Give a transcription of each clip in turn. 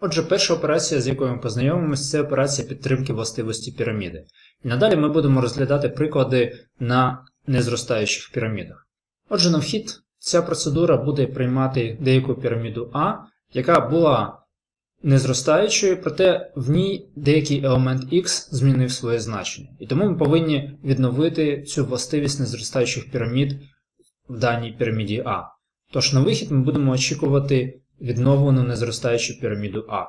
Отже, перша операція, з якою ми познайомимося, це операція підтримки властивості піраміди. І надалі ми будемо розглядати приклади на незростаючих пірамідах. Отже, на вхід ця процедура буде приймати деяку піраміду А, яка була незростаючою, проте в ній деякий елемент X змінив своє значення. І тому ми повинні відновити цю властивість незростаючих пірамід в даній піраміді А. Тож на вихід ми будемо очікувати відновлену незростаючу піраміду А.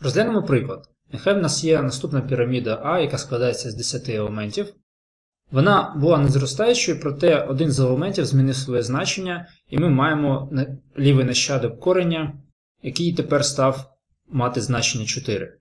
Розглянемо приклад. Нехай в нас є наступна піраміда А, яка складається з 10 елементів. Вона була незростаючою, проте один з елементів змінив своє значення, і ми маємо лівий нащадок кореня, який тепер став мати значення 4.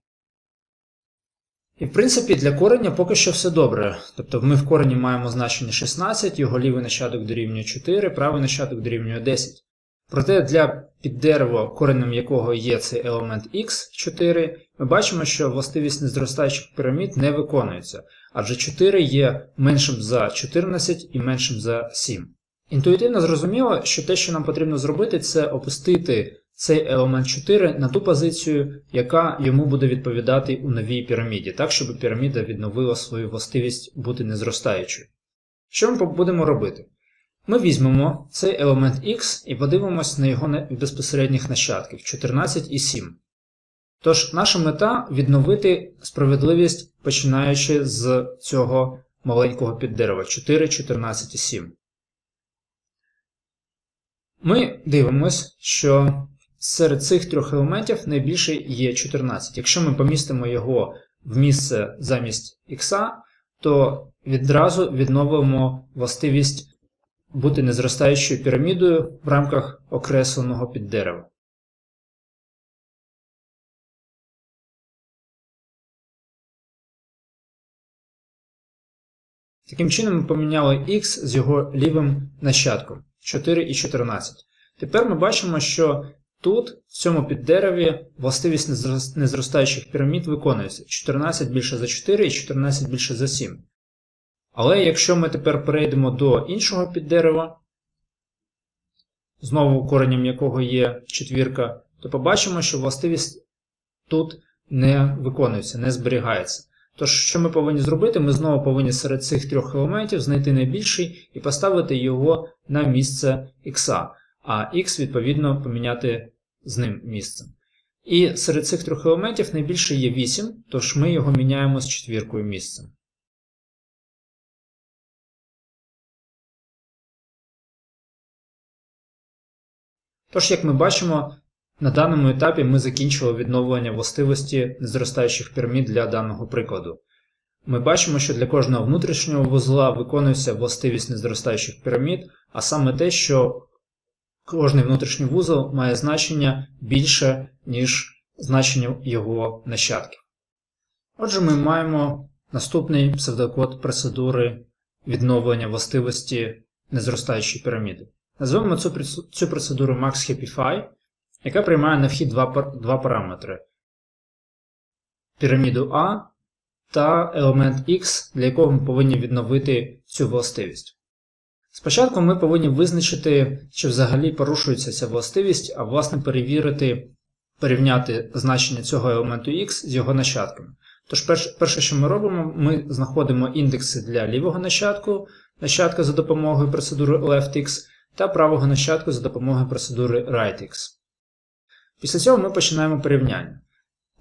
І в принципі для кореня поки що все добре. Тобто ми в корені маємо значення 16, його лівий нащадок дорівнює 4, правий нащадок дорівнює 10. Проте для піддерева, коренем якого є цей елемент x4, ми бачимо, що властивість незростаючих пірамід не виконується, адже 4 є меншим за 14 і меншим за 7. Інтуїтивно зрозуміло, що те, що нам потрібно зробити, це опустити цей елемент 4 на ту позицію, яка йому буде відповідати у новій піраміді, так, щоб піраміда відновила свою властивість бути незростаючою. Що ми будемо робити? Ми візьмемо цей елемент x і подивимось на його безпосередніх нащадків 14 і 7. Тож, наша мета відновити справедливість, починаючи з цього маленького піддерева 4, 14 і 7. Ми дивимось, що серед цих трьох елементів найбільший є 14. Якщо ми помістимо його в місце замість x, то відразу відновимо властивість бути незростаючою пірамідою в рамках окресленого піддерева. Таким чином ми поміняли x з його лівим нащадком 4 і 14. Тепер ми бачимо, що тут, в цьому піддереві, властивість незростаючих пірамід виконується 14 більше за 4 і 14 більше за 7. Але якщо ми тепер перейдемо до іншого піддерева, знову коренем якого є четвірка, то побачимо, що властивість тут не виконується, не зберігається. Тож, що ми повинні зробити? Ми знову повинні серед цих трьох елементів знайти найбільший і поставити його на місце x, а x, відповідно, поміняти з ним місцем. І серед цих трьох елементів найбільший є 8, тож ми його міняємо з четвіркою місцем. Тож, як ми бачимо, на даному етапі ми закінчили відновлення властивості незростаючих пірамід для даного прикладу. Ми бачимо, що для кожного внутрішнього вузла виконується властивість незростаючих пірамід, а саме те, що кожний внутрішній вузол має значення більше, ніж значення його нащадків. Отже, ми маємо наступний псевдокод процедури відновлення властивості незростаючої піраміди. Назвемо цю цю процедуру MaxHappyFi, яка приймає на вхід два, два параметри: піраміду А та елемент X, для якого ми повинні відновити цю властивість. Спочатку ми повинні визначити, чи взагалі порушується ця властивість, а власне перевірити, порівняти значення цього елементу X з його нащадками. Тож, перше, що ми робимо, ми знаходимо індекси для лівого нащадку, нащадка за допомогою процедури leftx, та правого нащадку за допомогою процедури RightX. Після цього ми починаємо порівняння.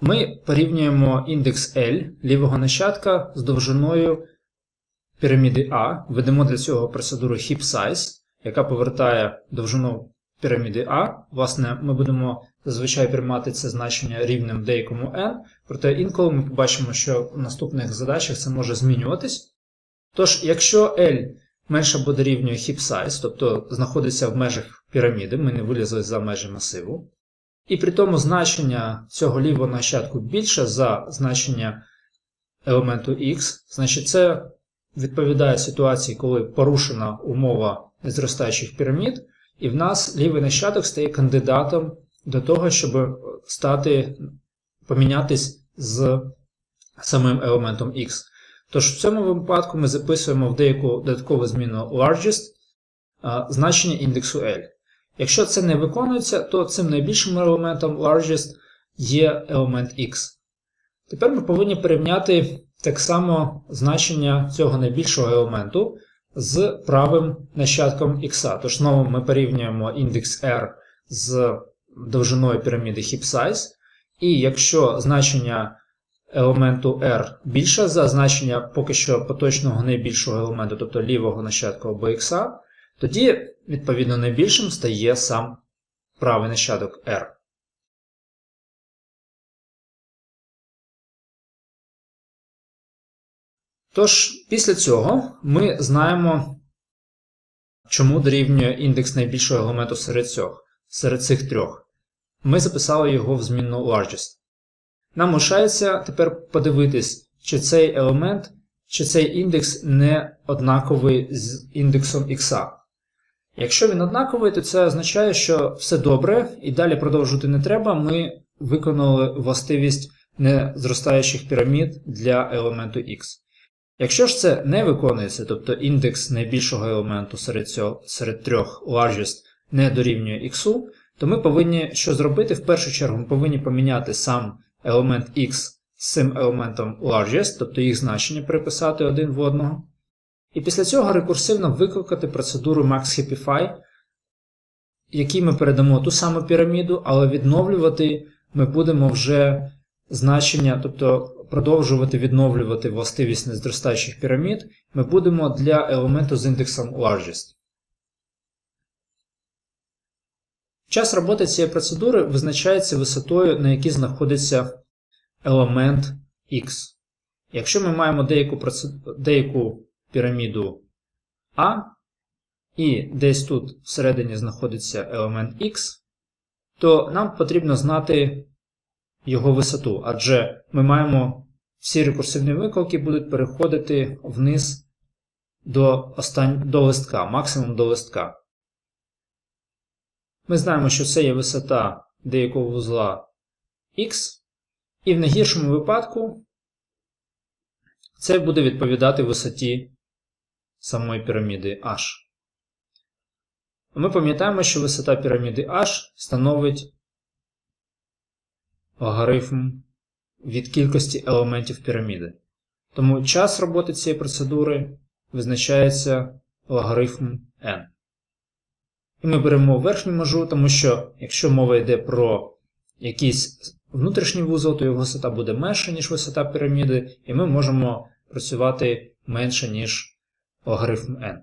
Ми порівнюємо індекс L лівого нащадка з довжиною піраміди А, ведемо для цього процедуру HeapSize, яка повертає довжину піраміди А. Власне, ми будемо зазвичай приймати це значення рівнем деякому n, проте інколи ми побачимо, що в наступних задачах це може змінюватись. Тож, якщо L менше або дорівнює heap size, тобто знаходиться в межах піраміди, ми не вилізли за межі масиву. І при тому значення цього лівого нащадку більше за значення елементу x, значить це відповідає ситуації, коли порушена умова незростаючих пірамід, і в нас лівий нащадок стає кандидатом до того, щоб стати, помінятись з самим елементом x. Тож в цьому випадку ми записуємо в деяку додаткову зміну largest значення індексу L. Якщо це не виконується, то цим найбільшим елементом largest є елемент x. Тепер ми повинні порівняти так само значення цього найбільшого елементу з правим нащадком x. Тож знову ми порівнюємо індекс R з довжиною піраміди heap size, і якщо значення елементу R більше за значення поки що поточного найбільшого елементу, тобто лівого нащадка або x, тоді, відповідно, найбільшим стає сам правий нащадок R. Тож, після цього ми знаємо, чому дорівнює індекс найбільшого елементу серед цих, серед цих трьох. Ми записали його в змінну largest. Нам лишається тепер подивитись, чи цей елемент, чи цей індекс не однаковий з індексом x. Якщо він однаковий, то це означає, що все добре, і далі продовжувати не треба. Ми виконали властивість незростаючих пірамід для елементу x. Якщо ж це не виконується, тобто індекс найбільшого елементу серед цього, серед трьох largest не дорівнює x, то ми повинні що зробити? В першу чергу ми повинні поміняти сам елемент x з цим елементом largest, тобто їх значення переписати один в одного. І після цього рекурсивно викликати процедуру MaxHappyFi, якій ми передамо ту саму піраміду, але відновлювати ми будемо вже значення, тобто продовжувати відновлювати властивість незростаючих пірамід, ми будемо для елементу з індексом largest. Час роботи цієї процедури визначається висотою, на якій знаходиться елемент X. Якщо ми маємо деяку, деяку піраміду А, і десь тут всередині знаходиться елемент X, то нам потрібно знати його висоту, адже ми маємо всі рекурсивні виклики будуть переходити вниз до, остань... до листка, максимум до листка. Ми знаємо, що це є висота деякого вузла X, і в найгіршому випадку це буде відповідати висоті самої піраміди H. Ми пам'ятаємо, що висота піраміди H становить логарифм від кількості елементів піраміди. Тому час роботи цієї процедури визначається логарифм n. І ми беремо верхню межу, тому що якщо мова йде про якийсь внутрішній вузол, то його висота буде менша, ніж висота піраміди, і ми можемо працювати менше, ніж логарифм n.